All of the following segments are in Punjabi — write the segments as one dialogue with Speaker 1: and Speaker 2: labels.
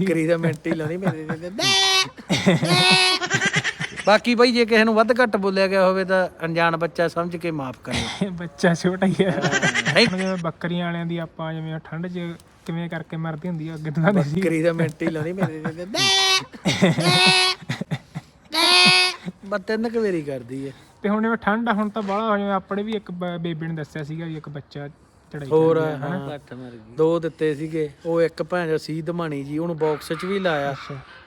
Speaker 1: ਬੱਕਰੀ ਦਾ ਮਿੰਟ ਹੀ ਲਾਉਣੀ ਮੇਰੇ ਦੇ ਬਾਕੀ ਬਈ ਜੇ ਕਿਸੇ ਨੂੰ ਵੱਧ ਘੱਟ ਬੋਲਿਆ ਗਿਆ ਹੋਵੇ ਤਾਂ ਅਣਜਾਣ ਬੱਚਾ ਸਮਝ ਕੇ ਮਾਫ ਕਰਿਓ।
Speaker 2: ਬੱਚਾ ਛੋਟਾ ਹੀ ਹੈ। ਹੁਣ ਜਿਵੇਂ ਬੱਕਰੀਆਂ ਵਾਲਿਆਂ ਦੀ ਆਪਾਂ ਜਿਵੇਂ ਠੰਡ 'ਚ ਕਿਵੇਂ ਕਰਕੇ ਮਰਦੀ ਹੁੰਦੀ ਆ ਅੱਗੇ ਦੇ ਸੀ।
Speaker 1: ਬੱਕਰੀ ਦਾ ਮਿੰਟ ਹੀ ਲਾਉਣੀ ਮੇਰੇ ਦੇ ਬਸ ਤਿੰਨ ਕੁ ਵਾਰੀ ਕਰਦੀ ਹੈ
Speaker 2: ਤੇ ਹੁਣ ਜਿਵੇਂ ਠੰਡ ਆ ਹੁਣ ਤਾਂ ਬਾਹਲਾ ਜਿਵੇਂ ਆਪਣੇ ਵੀ ਇੱਕ ਬ- ਬੇਬੇ ਨੇ ਦੱਸਿਆ ਸੀਗਾ ਵੀ ਇੱਕ ਬੱਚਾ ਚੜਾਈ
Speaker 1: ਹੋਰ ਹਾਂ। ਦੋ ਦਿੱਤੇ ਸੀਗੇ ਉਹ ਇੱਕ ਭੈਣ ਸੀ ਧਮਾਣੀ ਜੀ ਉਹਨੂੰ ਬਾਕਸ 'ਚ ਵੀ ਲਾਇਆ।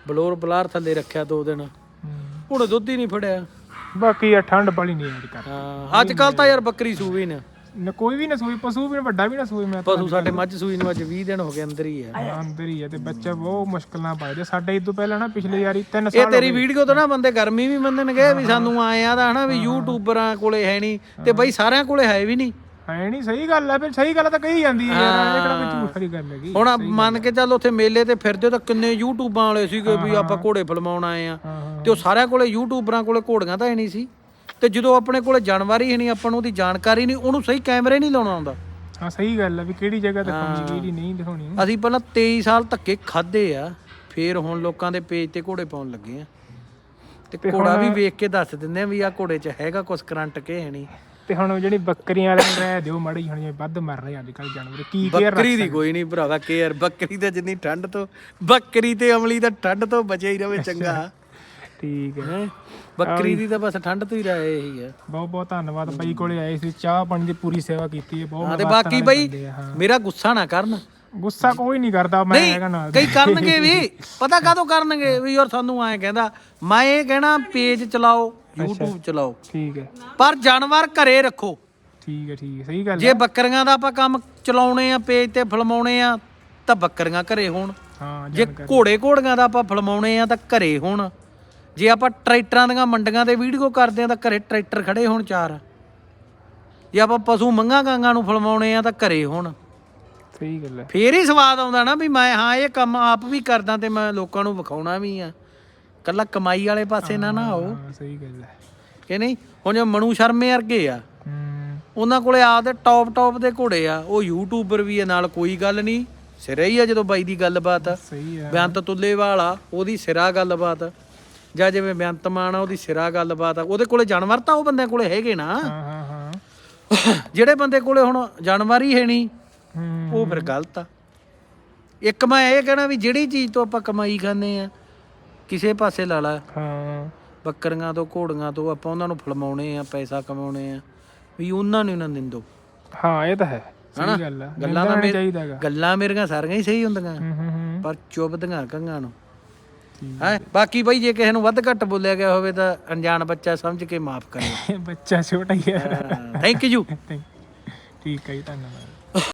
Speaker 1: ਬਲੋਰ ਬਲਾਰ ਥੱਲੇ ਰੱਖਿਆ ਦੋ ਦਿਨ। ਹੁਣ ਦੁੱਧ ਹੀ ਨਹੀਂ ਫੜਿਆ।
Speaker 2: ਬਾਕੀ ਆ ਠੰਡ ਬੜੀ ਨਹੀਂ ਕਰ
Speaker 1: ਹਾਂ ਅੱਜ ਕੱਲ ਤਾਂ ਯਾਰ ਬੱਕਰੀ ਸੂਵੀ ਨੇ।
Speaker 2: ਨਾ ਕੋਈ ਵੀ ਨਾ ਸੂਈ ਪਸ਼ੂ ਵੀ ਨਾ ਵੱਡਾ ਵੀ ਨਾ ਸੂਈ ਮੈਂ ਤਾਂ
Speaker 1: ਪਸ਼ੂ ਸਾਡੇ ਮੱਝ ਸੂਈ ਨੂੰ ਅੱਜ 20 ਦਿਨ ਹੋ ਗਏ ਅੰਦਰ ਹੀ ਆ।
Speaker 2: ਅੰਦਰ ਹੀ ਹੈ ਤੇ ਬੱਚਾ ਬਹੁਤ ਮੁਸ਼ਕਲ ਨਾਲ ਪਾਇਦੇ ਸਾਡੇ ਇਦੋਂ ਪਹਿਲਾਂ ਨਾ ਪਿਛਲੇ ਯਾਰੀ 3
Speaker 1: ਇਹ
Speaker 2: ਸਾਲ
Speaker 1: ਤੇਰੀ ਵੀਡੀਓ ਤੋਂ ਨਾ ਬੰਦੇ ਗਰਮੀ ਵੀ ਮੰਨਣਗੇ ਵੀ ਸਾਨੂੰ ਆਏ ਆ ਦਾ ਹਨਾ ਵੀ ਯੂਟਿਊਬਰਾਂ ਕੋਲੇ ਹੈ ਨਹੀਂ ਤੇ ਬਈ ਸਾਰਿਆਂ ਕੋਲੇ ਹੈ ਵੀ ਨਹੀਂ।
Speaker 2: ਹੈ ਨਹੀਂ ਸਹੀ ਗੱਲ ਹੈ ਫਿਰ ਸਹੀ ਗੱਲ ਤਾਂ ਕਹੀ ਜਾਂਦੀ ਹੈ ਯਾਰ ਇਹ ਕਿਹੜਾ ਕੋਈ ਝੂਠ ਵਾਲੀ ਗੱਲ ਹੈਗੀ?
Speaker 1: ਹੁਣ ਮੰਨ ਕੇ ਚੱਲ ਉੱਥੇ ਮੇਲੇ ਤੇ ਫਿਰਦੇ ਤਾਂ ਕਿੰਨੇ ਯੂਟਿਊਬਾਂ ਵਾਲੇ ਸੀਗੇ ਵੀ ਆਪਾਂ ਘੋੜੇ ਫਿਲਮਾਉਣ ਆਏ ਆ ਤੇ ਉਹ ਸਾਰਿਆਂ ਕੋਲੇ ਯੂਟਿਊਬਰਾਂ ਕੋਲੇ ਘੋੜੀਆਂ ਤਾਂ ਹੈ ਨਹੀਂ ਸੀ। ਤੇ ਜਦੋਂ ਆਪਣੇ ਕੋਲੇ ਜਾਨਵਰ ਹੀ ਨਹੀਂ ਆਪਾਂ ਨੂੰ ਉਹਦੀ ਜਾਣਕਾਰੀ ਨਹੀਂ ਉਹਨੂੰ ਸਹੀ ਕੈਮਰੇ ਨਹੀਂ ਲਾਉਣਾ ਆਉਂਦਾ।
Speaker 2: ਹਾਂ ਸਹੀ ਗੱਲ ਹੈ ਵੀ ਕਿਹੜੀ ਜਗ੍ਹਾ ਦਿਖਾਉਣੀ ਕਿਹੜੀ ਨਹੀਂ ਦਿਖਾਉਣੀ
Speaker 1: ਅਸੀਂ ਪਹਿਲਾਂ 23 ਸਾਲ ਧੱਕੇ ਖਾਦੇ ਆ ਫੇਰ ਹੁਣ ਲੋਕਾਂ ਦੇ ਪੇਜ ਤੇ ਘੋੜੇ ਪਾਉਣ ਲੱਗੇ ਆ। ਤੇ ਘੋੜਾ ਵੀ ਵੇਖ ਕੇ ਦੱਸ ਦਿੰਦੇ ਆ ਵੀ ਆ ਘੋੜੇ 'ਚ ਹੈਗਾ ਕੁਛ ਕਰੰਟ ਕੇ ਹੈ ਨਹੀਂ।
Speaker 2: ਤੇ ਹੁਣ ਜਿਹੜੀ ਬੱਕਰੀਆਂ ਵਾਲੇ ਰਹਿ ਦਿਓ ਮਾੜੀ ਹੁਣ ਜਿਵੇਂ ਵੱਧ ਮਰ ਰਹੇ ਅੱਜ ਕੱਲ ਜਾਨਵਰ ਕੀ ਕੇਅਰ
Speaker 1: ਬੱਕਰੀ ਦੀ ਕੋਈ ਨਹੀਂ ਭਰਾਵਾ ਕੇਅਰ ਬੱਕਰੀ ਤੇ ਜਿੰਨੀ ਠੰਡ ਤੋਂ ਬੱਕਰੀ ਤੇ ਅਮਲੀ ਤਾਂ ਠੰਡ ਤੋਂ ਬਚਿਆ ਹੀ ਰਵੇ ਚੰਗਾ।
Speaker 2: ਠੀਕ ਹੈ।
Speaker 1: ਹੈਂ? ਬੱਕਰੀ ਦੀ ਤਾਂ ਬਸ ਠੰਡ ਤੋਂ ਹੀ ਰਹੇ ਇਹੀ ਆ
Speaker 2: ਬਹੁਤ ਬਹੁਤ ਧੰਨਵਾਦ ਬਾਈ ਕੋਲੇ ਆਏ ਸੀ ਚਾਹ ਪਾਣੀ ਦੀ ਪੂਰੀ ਸੇਵਾ ਕੀਤੀ ਹੈ ਬਹੁਤ
Speaker 1: ਹਾਂ ਤੇ ਬਾਕੀ ਬਈ
Speaker 2: ਹਾਂ।
Speaker 1: ਮੇਰਾ ਗੁੱਸਾ ਨਾ ਕਰਨ।
Speaker 2: ਗੁੱਸਾ ਕੋਈ ਨਹੀਂ ਕਰਦਾ ਮੈਂ ਹੈਗਾ ਨਾਲ।
Speaker 1: ਕਈ ਕਰਨਗੇ ਵੀ ਪਤਾ ਕਾਹਤੋਂ ਕਰਨਗੇ ਵੀ ਯਾਰ ਸਾਨੂੰ ਐਂ ਕਹਿੰਦਾ ਮੈਂ ਇਹ ਕਹਿਣਾ ਪੇਜ ਚਲਾਓ। YouTube ਚਲਾਓ।
Speaker 2: ਠੀਕ ਹੈ।
Speaker 1: ਪਰ ਜਾਨਵਰ ਘਰੇ ਰੱਖੋ।
Speaker 2: ਠੀਕ ਹੈ ਠੀਕ ਹੈ। ਸਹੀ ਗੱਲ ਹੈ।
Speaker 1: ਜੇ ਬੱਕਰੀਆਂ ਦਾ ਆਪਾਂ ਕੰਮ ਚਲਾਉਣੇ ਆ ਪੇਜ ਤੇ ਫਿਲਮਾਉਣੇ ਆ ਤਾਂ ਬੱਕਰੀਆਂ ਘਰੇ ਹੋਣ।
Speaker 2: ਹਾਂ
Speaker 1: ਜੇ ਘੋੜੇ ਘੋੜੀਆਂ ਦਾ ਆਪਾਂ ਫਿਲਮਾਉਣੇ ਆ ਤਾਂ ਘਰੇ ਹੋਣ। ਜੇ ਆਪਾਂ ਟਰੈਕਟਰਾਂ ਦੀਆਂ ਮੰਡੀਆਂ ਤੇ ਵੀਡੀਓ ਕਰਦੇ ਆ ਤਾਂ ਘਰੇ ਟਰੈਕਟਰ ਖੜੇ ਹੋਣ ਚਾਰ। ਜੇ ਆਪਾਂ ਪਸ਼ੂ ਮੰਗਾਂ ਗਾਂਗਾਂ ਨੂੰ ਫਿਲਮਾਉਣੇ ਆ ਤਾਂ ਘਰੇ ਹੋਣ।
Speaker 2: ਸਹੀ ਗੱਲ ਹੈ।
Speaker 1: ਫੇਰ ਹੀ ਸਵਾਦ ਆਉਂਦਾ ਨਾ ਵੀ ਮੈਂ ਹਾਂ ਇਹ ਕੰਮ ਆਪ ਵੀ ਕਰਦਾ ਤੇ ਮੈਂ ਲੋਕਾਂ ਨੂੰ ਵਿਖਾਉਣਾ ਵੀ ਆ। ਕੱਲਾ ਕਮਾਈ ਵਾਲੇ ਪਾਸੇ ਨਾ ਨਾ ਆਓ।
Speaker 2: ਹਾਂ ਸਹੀ ਗੱਲ ਹੈ।
Speaker 1: ਕਿ ਨਹੀਂ? ਹੁਣ ਜੇ ਮਨੂ ਸ਼ਰਮੇ ਵਰਗੇ ਆ
Speaker 2: ਹੂੰ।
Speaker 1: ਉਹਨਾਂ ਕੋਲੇ ਆਪਦੇ ਟੌਪ ਟੌਪ ਦੇ ਘੋੜੇ ਆ ਉਹ ਯੂਟਿਊਬਰ ਵੀ ਆ ਨਾਲ ਕੋਈ ਗੱਲ ਨਹੀਂ। ਸਿਰੇ ਹੀ ਆ ਜਦੋਂ ਬਾਈ ਦੀ ਗੱਲਬਾਤ। ਆ
Speaker 2: ਸਹੀ ਹੈ
Speaker 1: ਬੇਅੰਤ ਤੁੱਲੇਵਾਲ ਆ ਉਹਦੀ ਸਿਰਾ ਗੱਲਬਾਤ। ਜਾਂ ਜਿਵੇਂ ਬੇਅੰਤ ਮਾਨ ਆ ਉਹਦੀ ਸਿਰਾ ਗੱਲਬਾਤ ਆ। ਉਹਦੇ ਕੋਲੇ ਜਾਨਵਰ ਤਾਂ ਉਹ ਬੰਦਿਆਂ ਕੋਲੇ ਹੈਗੇ ਨਾ।
Speaker 2: ਹਾਂ ਹਾਂ ਹਾਂ।
Speaker 1: ਜਿਹੜੇ ਬੰਦੇ ਕੋਲੇ ਹੁਣ ਜਾਨਵਰ ਹੀ ਹੈ ਨਹੀਂ
Speaker 2: ਹੂੰ।
Speaker 1: ਉਹ ਫਿਰ ਗਲਤ ਆ। ਇੱਕ ਮੈਂ ਇਹ ਕਹਿਣਾ ਵੀ ਜਿਹੜੀ ਚੀਜ਼ ਤੋਂ ਆਪਾਂ ਕਮਾਈ ਖਾਂਦੇ ਆ ਕਿਸੇ ਪਾਸੇ ਲਾ ਲਾ।
Speaker 2: ਹਾਂ।
Speaker 1: ਬੱਕਰੀਆਂ ਤੋਂ ਘੋੜੀਆਂ ਤੋਂ ਆਪਾਂ ਉਹਨਾਂ ਨੂੰ ਫਲਮਾਉਣੇ ਆ ਪੈਸਾ ਕਮਾਉਣੇ ਆ ਵੀ ਉਹਨਾਂ ਨੂੰ ਨਾ ਨਿੰਦੋ।
Speaker 2: ਹਾਂ ਇਹ ਤਾਂ ਹੈ? ਸਹੀ ਗੱਲ
Speaker 1: ਤਾਂ
Speaker 2: ਦਾ
Speaker 1: ਮੇਰ-
Speaker 2: ਚਾਹੀਦਾ ਹੈਗਾ
Speaker 1: ਗੱਲਾਂ ਮੇਰੀਆਂ ਸਾਰੀਆਂ ਹੀ ਸਹੀ ਹੁੰਦੀਆਂ। ਪਰ ਚੁੱਭਦੀਆਂ ਕੰਗਾਂ ਨੂੰ। ਹੈ? ਬਾਕੀ ਬਈ ਜੇ ਕਿਸੇ ਨੂੰ ਵੱਧ ਘੱਟ ਬੋਲਿਆ ਗਿਆ ਹੋਵੇ ਤਾਂ ਅਣਜਾਣ ਬੱਚਾ ਸਮਝ ਕੇ ਮਾਫ ਕਰਿਓ।
Speaker 2: ਬੱਚਾ ਛੋਟਾ ਹੀ ਹੈ।
Speaker 1: ਥੈਂਕ ਯੂ
Speaker 2: ਠੀਕ ਹੈ ਜੀ ਧੰਨਵਾਦ।